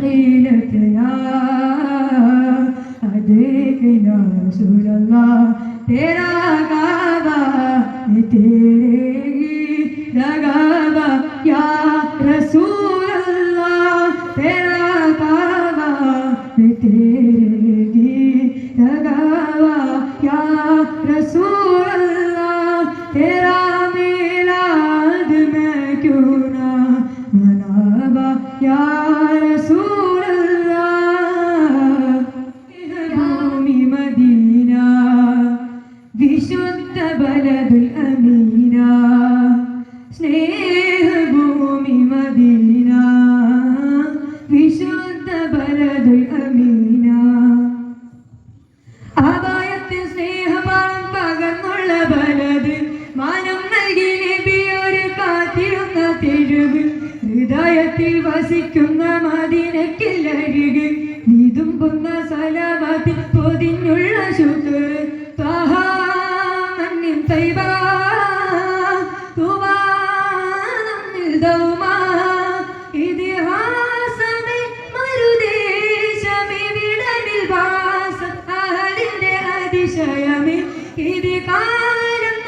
حيلتنا أدركنا يا رسول الله تيرا غابة تيري غابة يا رسول الله تيرا غابة تيري غابة يا رسول الله تيرا Ya Rasul ഹൃദയത്തിൽ വസിക്കുന്ന മദീനക്കില്ലരുക് നീതുമ്പുന്ന സലാമത്തിൽ പൊതിഞ്ഞുള്ള ശുക്ർ ത്വഹാ മന്നിൻ തൈബാ മരുദേശമേ അഹലിന്റെ അതിശയമേ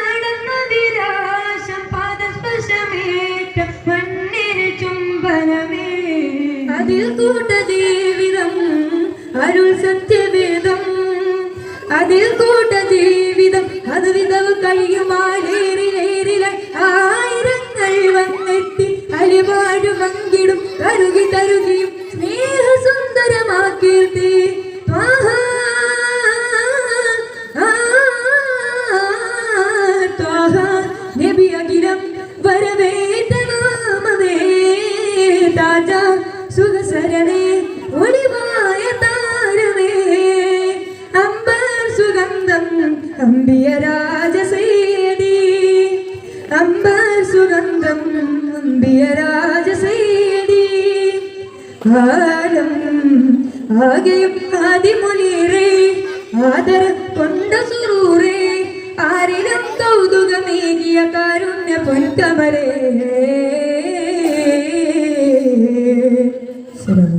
നടന്ന വിരാശം പദസ്പർശമേറ്റ ചുംബനമേ അതിൽ കൂട്ട ജീവിതം അരുൾ സത്യവേദം അതിൽ ജീവിതം അത് വിധവ് കഴിയുമാലേറിലേറിലെ ആയിരങ്ങൾ വന്നെത്തി അലിവാഴു മങ്കിടും കരുകി തരുകയും ത്വാഹാ, നബി അഖിലം താജ സുഖസരണേ ഒളിവായ താരമേ. അമ്പർ സുഗന്ധം അമ്പിയ രാജസേടി. അമ്പർ സുഗന്ധം അമ്പിയ രാജസേടി. ആരം ആകെയും ആദിമുനീറേ ആദര കൊണ്ട സുറൂറേ. ആരിലും കൗതുകമേകിയ കാരുണ്യ പൊൻകമരേ Pero